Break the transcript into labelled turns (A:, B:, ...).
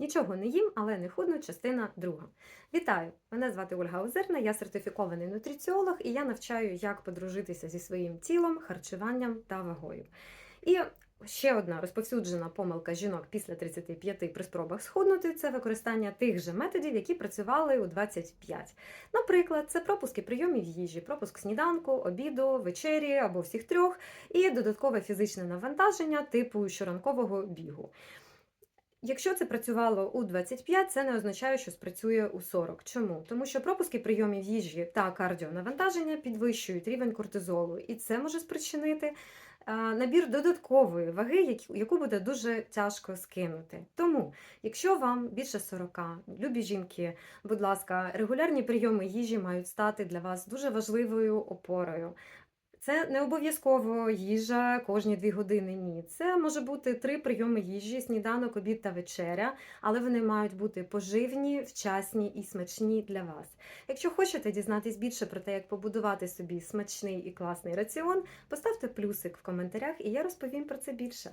A: Нічого не їм, але не худну, частина друга. Вітаю! Мене звати Ольга Озерна, я сертифікований нутриціолог і я навчаю, як подружитися зі своїм тілом, харчуванням та вагою. І ще одна розповсюджена помилка жінок після 35 при спробах схуднути це використання тих же методів, які працювали у 25. Наприклад, це пропуски прийомів їжі, пропуск сніданку, обіду, вечері або всіх трьох, і додаткове фізичне навантаження типу щоранкового бігу. Якщо це працювало у 25, це не означає, що спрацює у 40. Чому? Тому що пропуски прийомів їжі та кардіонавантаження підвищують рівень кортизолу, і це може спричинити набір додаткової ваги, яку буде дуже тяжко скинути. Тому, якщо вам більше 40, любі жінки, будь ласка, регулярні прийоми їжі мають стати для вас дуже важливою опорою. Це не обов'язково їжа кожні дві години. Ні, це може бути три прийоми їжі: сніданок, обід та вечеря, але вони мають бути поживні, вчасні і смачні для вас. Якщо хочете дізнатись більше про те, як побудувати собі смачний і класний раціон, поставте плюсик в коментарях, і я розповім про це більше.